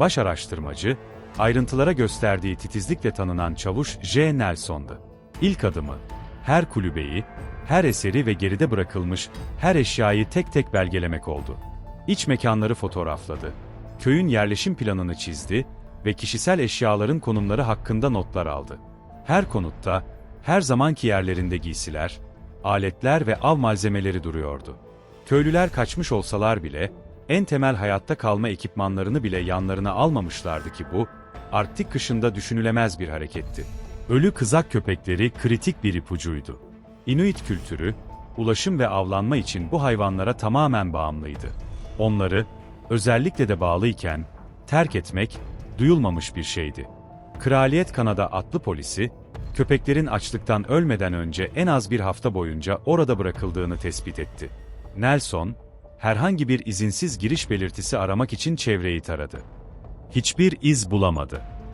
Baş araştırmacı, ayrıntılara gösterdiği titizlikle tanınan çavuş J. Nelson'du. İlk adımı, her kulübeyi, her eseri ve geride bırakılmış her eşyayı tek tek belgelemek oldu. İç mekanları fotoğrafladı, köyün yerleşim planını çizdi ve kişisel eşyaların konumları hakkında notlar aldı. Her konutta, her zamanki yerlerinde giysiler, aletler ve av malzemeleri duruyordu. Köylüler kaçmış olsalar bile, en temel hayatta kalma ekipmanlarını bile yanlarına almamışlardı ki bu, Arktik kışında düşünülemez bir hareketti. Ölü kızak köpekleri kritik bir ipucuydu. Inuit kültürü, ulaşım ve avlanma için bu hayvanlara tamamen bağımlıydı. Onları, özellikle de bağlıyken, terk etmek, duyulmamış bir şeydi. Kraliyet Kanada atlı polisi, köpeklerin açlıktan ölmeden önce en az bir hafta boyunca orada bırakıldığını tespit etti. Nelson, herhangi bir izinsiz giriş belirtisi aramak için çevreyi taradı. Hiçbir iz bulamadı.